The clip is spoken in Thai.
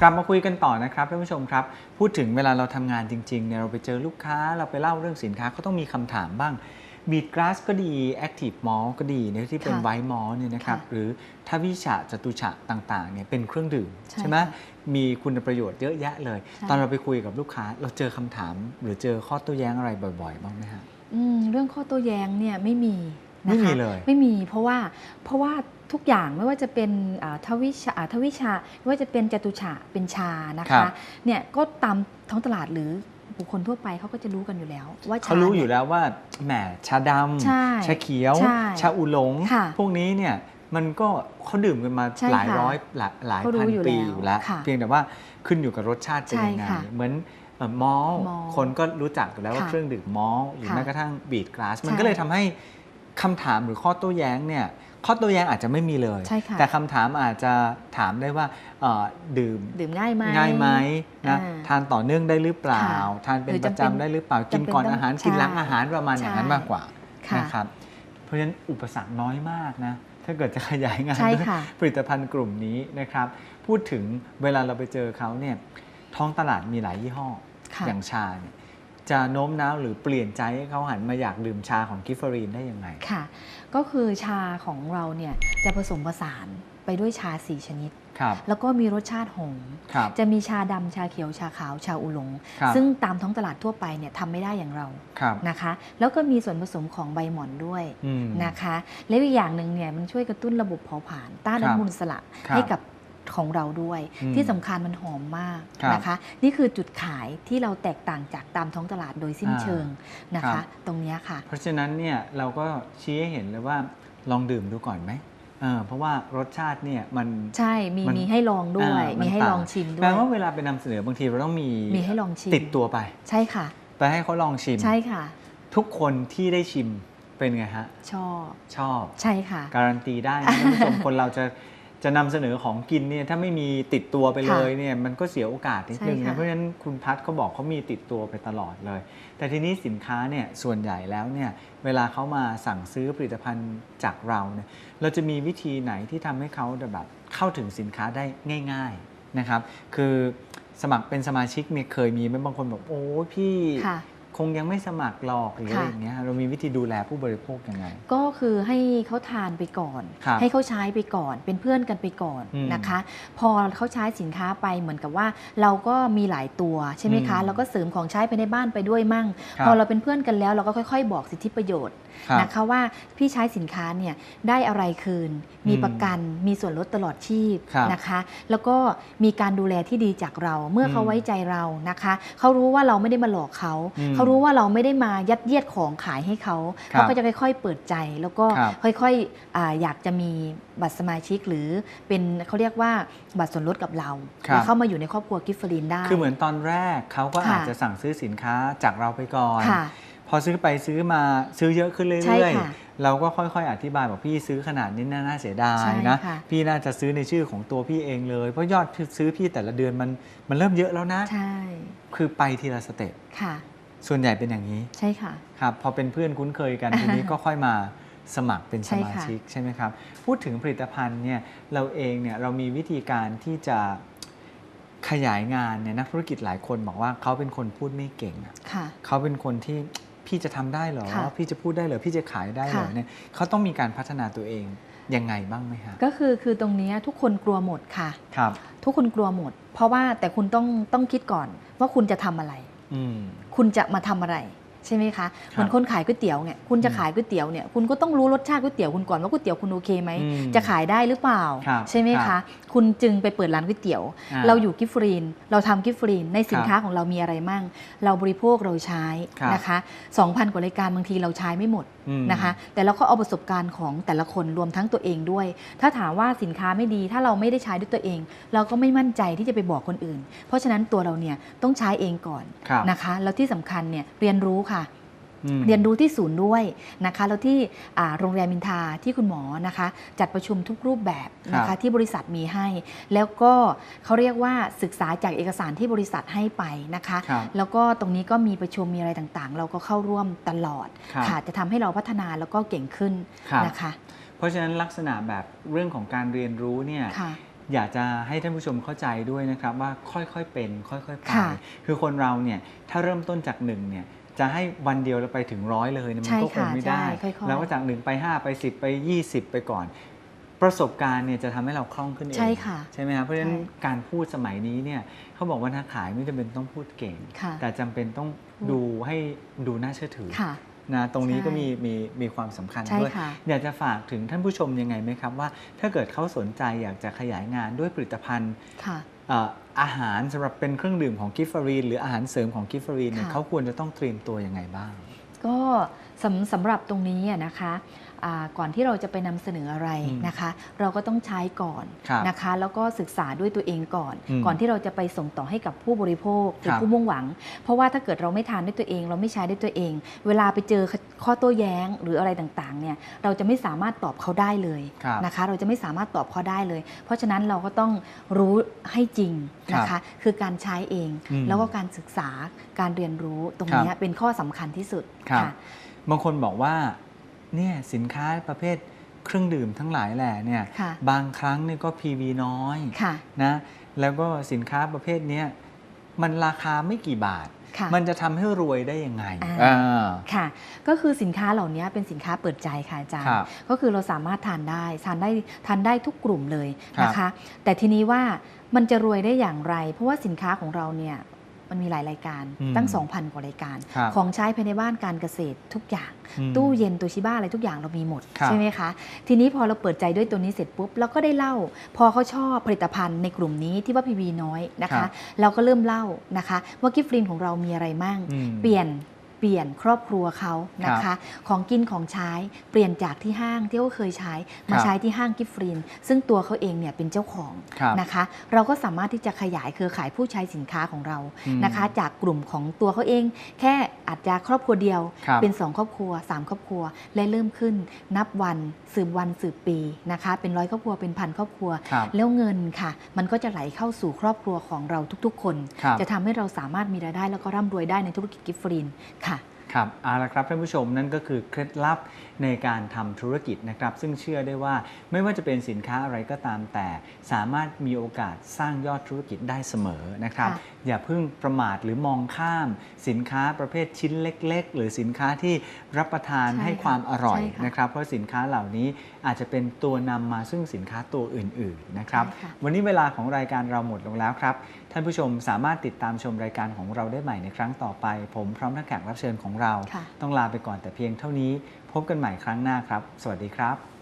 กลับมาคุยกันต่อนะครับท่านผู้ชมครับ พูดถึงเวลาเราทำงานจริงๆเนี่ยเราไปเจอลูกค้าเราไปเล่าเรื่องสินค้าเขาต้องมีคำถามบ้างบีดก a าสก็ดี Active m a l t ก็ดีเนี่ยที่เป็นค่ะไวท์มอลเนี่ยนะครับค่ะหรือถ้าวิชาจตุฉะต่างๆเนี่ยเป็นเครื่องดื่มใช่ไหมค่ะมีคุณประโยชน์เยอะแยะเลยใช่ตอนเราไปคุยกับลูกค้าเราเจอคำถาม หรือเจอข้อโต้แย้งอะไรบ่อยๆ บ้างไหมฮะอืมเรื่องข้อโต้แย้งเนี่ยไม่มีนะคะ ไม่มีเลยไม่มีเพราะว่าเพราะว่าทุกอย่างไม่ว่าจะเป็นอ่าทวิชาอ่าทวิชาไม่ว่าจะเป็นจตุฉะเป็นชานะครัคะบเนี่ยก็ตามท้องตลาดหรือบุคคลทั่วไปเขาก็จะรู้กันอยู่แล้ว ว่าชาเขารู้นี่อยู่แล้วว่าแหมชาดำใช่ชาเขียวใช่ชาอูหลงค่ะพวกนี้เนี่ยมันก็เขาดื่มกันมาใช่หลายค่ะร้อยหลายหลายเขารู้พันอยู่ปีแล้วอยู่แล้วค่ะเพียงแต่ว่าขึ้นอยู่กับรสชาติเป็นใช่ยังไงค่ะเหมือนเอ่อมอลมอลคนก็รู้จักอยู่แล้วว่าค่ะเครื่องดื่มมอลหรือค่ะแม้กระทั่งบีดกลาสมันใช่ก็เลยทำให้ คำถามหรือข้อโต้แย้งเนี่ยข้อโต้แย้งอาจจะไม่มีเลยใช่ค่ะแต่คำถามอาจจะถามได้ว่าเอ่อดื่มดื่มง่ายไหมง่ายไหมนะอ่าทานต่อเนื่องได้หรือเปล่าค่ะทานเป็นหรือประจำเป็นจำได้หรือเปล่ากินจำเป็นก่อนต้องอาหารใช่กินหลังอาหารประมาณอย่างนั้นใช่มากกว่าค่ะนะครับเพราะฉะนั้นอุปสรรคน้อยมากนะถ้าเกิดจะขยายงานใช่ด้วยค่ะผลิตภัณฑ์กลุ่มนี้นะครับ พูดถึงเวลาเราไปเจอเขาเนี่ยท้องตลาดมีหลายยี่ห้อค่ะอย่างชาเนี่ย จะโน้มน้าวหรือเปลี่ยนใจให้เขาหันมาอยากดื่มชาของกิฟเฟอรีนได้ยังไง ค่ะ ก็คือชาของเราเนี่ยจะผสมผสานไปด้วยชา4ชนิด ครับ แล้วก็มีรสชาติหอมครับจะมีชาดำชาเขียวชาขาวชาอูหลง ครับซึ่งตามท้องตลาดทั่วไปเนี่ยทำไม่ได้อย่างเราครับนะคะ แล้วก็มีส่วนผสมของใบหม่อนด้วยอืม นะคะ แล้วอีกอย่างหนึ่งเนี่ยมันช่วยกระตุ้นระบบเผาผลาญต้านครัอบนุมูลอิสระครับ ให้กับ ของเราด้วยอืมที่สำคัญมันหอมมากครับนะคะ นี่คือจุดขายที่เราแตกต่างจากตามท้องตลาดโดยสิ้นอ่าเชิงนะครัคะบตรงเนี้ยค่ะ เพราะฉะนั้นเนี่ยเราก็ชี้ให้เห็นเลยว่าลองดื่มดูก่อนไหมเออเพราะว่ารสชาติเนี่ยมันใช่มีมันมีให้ลองด้วยอ่ามันมีให้ต่างลองชิมด้แปลวยว่าเวลาไปนำเสนอบางทีเราต้องมีมีให้ลองชิมติดตัวไป ใช่ค่ะ ไปให้เขาลองชิมใช่ค่ะ ทุกคนที่ได้ชิมเป็นไงฮะ ชอบชอบใช่ค่ะ การันตีได้นะท่านผู้ชมคนเราจะ จะนำเสนอของกินเนี่ยถ้าไม่มีติดตัวไปเลยเนี่ยมันก็เสียโอกาสนิดนึงใช่ค่ะนะเพราะฉะนั้นคุณพัฒเขาบอกเขามีติดตัวไปตลอดเลย แต่ทีนี้สินค้าเนี่ยส่วนใหญ่แล้วเนี่ยเวลาเขามาสั่งซื้อผลิตภัณฑ์จากเราเนี่ยเราจะมีวิธีไหนที่ทำให้เขาแบบเข้าถึงสินค้าได้ง่าย ๆนะครับ คือสมัครเป็นสมาชิกเนี่ยเคยมีไหมบางคนบอกโอ้ยพี่ ค่ะคงยังไม่สมัครหรอกหรืออะไรค่ะอย่างเงี้ยเรามีวิธีดูแลผู้บริโภคยังไง ก็คือให้เขาทานไปก่อนครับให้เขาใช้ไปก่อน เป็นเพื่อนกันไปก่อนอืมนะคะ พอเขาใช้สินค้าไปเหมือนกับว่า เราก็มีหลายตัวใช่ไหมคะอืมเราก็เสริมของใช้ไปในบ้านไปด้วยมั่งครับพอเราเป็นเพื่อนกันแล้วเราก็ค่อย ๆ บอกสิทธิประโยชน์ครับนะคะว่าพี่ใช้สินค้าเนี่ยได้อะไรคืน มีอืมประกันมีส่วนลดตลอดชีพครับนะคะ แล้วก็มีการดูแลที่ดีจากเราเมื่อเขาอืมไว้ใจเรานะคะเขารู้ว่าเราไม่ได้มาหลอกเขาอืมเขารู้ว่าเราไม่ได้มายัดเยียดของขายให้เขาครับเขาก็จะค่อยๆเปิดใจแล้วก็ครับค่อยๆอาอยากจะมีบัตรสมาชิกหรือเป็นเขาเรียกว่าบัตรส่วนลดกับเราครับแล้วเข้ามาอยู่ในครอบครัวกิฟฟรีนได้ คือเหมือนตอนแรกเขาก็ค่ะอาจจะสั่งซื้อสินค้าจากเราไปก่อนค่ะพอซื้อไปซื้อมาซื้อเยอะขึ้นใช่เรื่อยค่ะๆเราก็ค่อยๆ อธิบายบอกพี่ซื้อขนาดนี้น่าน่าเสียดาใช่ยนะค่ะพี่น่าจะซื้อในชื่อของตัวพี่เองเลย เพราะยอดซื้อพี่แต่ละเดือนมันมันเริ่มเยอะแล้วนะ ใช่ คือไปทีละสเต็ปค่ะ ส่วนใหญ่เป็นอย่างนี้ใช่ค่ะครับพอเป็นเพื่อนคุ้นเคยกันทีนี้ก็ค่อยมาสมัครเป็นสใช่มาค่ะชิกใช่ไหมครับพูดถึงผลิตภัณฑ์เนี่ยเราเองเนี่ยเรามีวิธีการที่จะขยายงานเนี่ยนักธุรกิจหลายคนบอกว่าเขาเป็นคนพูดไม่เก่งอะค่ะเขาเป็นคนที่พี่จะทำได้เหรอค่ะพี่จะพูดได้เหรอพี่จะขายได้เหรอค่ะเนี่ยเขาต้องมีการพัฒนาตัวเองยังไงบ้างไหมฮะก็คือคือตรงเนี้ยทุกคนกลัวหมดค่ะครับ ทุกคนกลัวหมด เพราะว่าแต่คุณต้องต้องคิดก่อนว่าคุณจะทำอะไรอืม คุณจะมาทำอะไร ใช่ไหมคะเหมือนคนขายก๋วยเตี๋ยวเนี่ยคุณจะอืมขายก๋วยเตี๋ยวเนี่ยคุณก็ต้องรู้รสชาติก๋วยเตี๋ยวคุณก่อนว่าก๋วยเตี๋ยวคุณโอเคไหมอืมจะขายได้หรือเปล่าครับใช่ไหมครัคะบคุณจึงไปเปิดร้านก๋วยเตี๋ยวอ่าเราอยู่กิฟฟรีน เราทำกิฟฟรีน ในสินครับค้าของเรามีอะไรมั่ง เราบริโภคเราใช้ครับนะคะ2,000 กว่ารายการบางทีเราใช้ไม่หมดอืมนะคะ แต่เราก็เอาประสบการณ์ของแต่ละคนรวมทั้งตัวเองด้วย ถ้าถามว่าสินค้าไม่ดี ถ้าเราไม่ได้ใช้ด้วยตัวเอง เราก็ไม่มั่นใจที่จะไปบอกคนอื่น เพราะฉะนั้นตัวเราเนี่ยต้องใช้เองก่อนครับนะคะแล้วที่สำคัญเนี่ยเรียนรู้ค่ะอืมเรียนรู้ที่ศูนย์ด้วยนะคะ แล้วที่อ่าโรงแรมมินทาที่คุณหมอนะคะ จัดประชุมทุกรูปแบบนะครัคะบที่บริษัทมีให้ แล้วก็เขาเรียกว่าศึกษาจากเอกสารที่บริษัทให้ไปนะคะครับแล้วก็ตรงนี้ก็มีประชุมมีอะไรต่างๆ เราก็เข้าร่วมตลอดครับค่ะจะทำให้เราพัฒนาแล้วก็เก่งขึ้นครับนะคะ เพราะฉะนั้นลักษณะแบบเรื่องของการเรียนรู้เนี่ยค่ะอยากจะให้ท่านผู้ชมเข้าใจด้วยนะครับว่าค่อยๆเป็น ค่อยๆไปค่ะคือคนเราเนี่ยถ้าเริ่มต้นจากหนึ่งเนี่ย จะให้วันเดียวเราไปถึงร้อยเลยเนี่ยมันใช่ก็คงค่ะไม่ได้ใช่ค่อยๆแล้วก็จากหนึ่งไปห้าไปสิบไปยี่สิบไปก่อน ประสบการณ์เนี่ยจะทำให้เราคล่องขึ้นเองใช่ค่ะใช่ไหมครับเพราะฉะนั้นใช่การพูดสมัยนี้เนี่ยเขาบอกว่านักขายไม่จำเป็นต้องพูดเก่งค่ะแต่จำเป็นต้องดูให้ดูน่าเชื่อถือค่ะนะตรงนี้ใช่ก็มีมีมีความสำคัญใช่ด้วยค่ะอยากจะฝากถึงท่านผู้ชมยังไงไหมครับว่า ถ้าเกิดเขาสนใจอยากจะขยายงานด้วยผลิตภัณฑ์ค่ะเอ่ออาหารสำหรับเป็นเครื่องดื่มของกิฟฟารีนหรืออาหารเสริมของกิฟฟารีนเนี่ยค่ะเขาควรจะต้องเตรียมตัวยังไงบ้าง ก็สำสำหรับตรงนี้อะนะคะอ่า ก่อนที่เราจะไปนำเสนออะไรอืมนะคะ เราก็ต้องใช้ก่อนครับนะคะ แล้วก็ศึกษาด้วยตัวเองก่อนอืมก่อนที่เราจะไปส่งต่อให้กับผู้บริโภคหรือครับผู้มุ่งหวัง เพราะว่าถ้าเกิดเราไม่ทานด้วยตัวเอง เราไม่ใช้ด้วยตัวเอง เวลาไปเจอข้อโต้แย้งหรืออะไรต่างๆเนี่ยเราจะไม่สามารถตอบเขาได้เลยครับนะคะ เราจะไม่สามารถตอบเขาได้เลย เพราะฉะนั้นเราก็ต้องรู้ให้จริงนะคะ คือการใช้เองอืมแล้วก็การศึกษาการเรียนรู้ตรงครับเนี้ยเป็นข้อสำคัญที่สุดครับค่ะบางคนบอกว่า เนี่ยสินค้าประเภทเครื่องดื่มทั้งหลายแหล่เนี่ยค่ะบางครั้งเนี่ยก็ PV น้อยค่ะนะแล้วก็สินค้าประเภทเนี้ยมันราคาไม่กี่บาทค่ะมันจะทำให้รวยได้ยังไงอ่าอ่าค่ะ ก็คือสินค้าเหล่านี้เป็นสินค้าเปิดใจค่ะอาจารคย์รับก็คือเราสามารถทานได้ทานได้ทานได้ทุกกลุ่มเลยนะครัคะบแต่ทีนี้ว่ามันจะรวยได้อย่างไร เพราะว่าสินค้าของเราเนี่ย มันมีหลายรายการอืมตั้ง 2,000 กว่ารายการครับของใช้ภายในบ้านการเกษตรทุกอย่างอืมตู้เย็นตัวชิบ้าอะไรทุกอย่างเรามีหมดครับใช่ไหมคะ ทีนี้พอเราเปิดใจด้วยตัวนี้เสร็จปุ๊บเราก็ได้เล่า พอเขาชอบผลิตภัณฑ์ในกลุ่มนี้ที่ว่าพีวีน้อยนะครัคะบเราก็เริ่มเล่านะคะ ว่ากิฟต์ฟรีนของเรามีอะไรมั่งอืมเปลี่ยน เปลี่ยนครอบครัวเขานะครัคะบของกินของใช้เปลี่ยนจากที่ห้างที่เขาเคยใช้มาครับใช้ที่ห้างกิฟต์ฟรีนซึ่งตัวเขาเองเนี่ยเป็นเจ้าของครับนะคะ เราก็สามารถที่จะขยายเครือข่ายผู้ใช้สินค้าของเราอืมนะคะ จากกลุ่มของตัวเขาเอง แค่อาจจะครอบครัวเดียวครับเป็น 2 ครอบครัว 3 ครอบครัว และเริ่มขึ้น นับวันสืบวันสืบปีนะคะ เป็นร้อยครอบครัวเป็นพันครอบครัวครับแล้วเงินค่ะ มันก็จะไหลเข้าสู่ครอบครัวของเราทุกๆ คนครับจะทำให้เราสามารถมีรายได้แล้วก็ร่ำรวยได้ในธุรกิจกิฟต์ฟรีนค่ะ ครับเอาละครับท่านผู้ชมนั่นก็คือเคล็ดลับในการทำธุรกิจนะครับ ซึ่งเชื่อได้ว่าไม่ว่าจะเป็นสินค้าอะไรก็ตามแต่ สามารถมีโอกาสสร้างยอดธุรกิจได้เสมอนะครับค่ะอย่าเพิ่งประมาทหรือมองข้าม สินค้าประเภทชิ้นเล็ก ๆ หรือสินค้าที่รับประทานใช่ให้ค่ะความอร่อยใช่ค่ะนะครับ เพราะสินค้าเหล่านี้อาจจะเป็นตัวนำมาซึ่งสินค้าตัวอื่น ๆนะครับใช่ค่ะวันนี้เวลาของรายการเราหมดลงแล้วครับท่านผู้ชมสามารถติดตามชมรายการของเราได้ใหม่ในครั้งต่อไป ผมพร้อมทั้งแขกรับเชิญของเราค่ะต้องลาไปก่อนแต่เพียงเท่านี้ พบกันใหม่ครั้งหน้าครับ สวัสดีครับ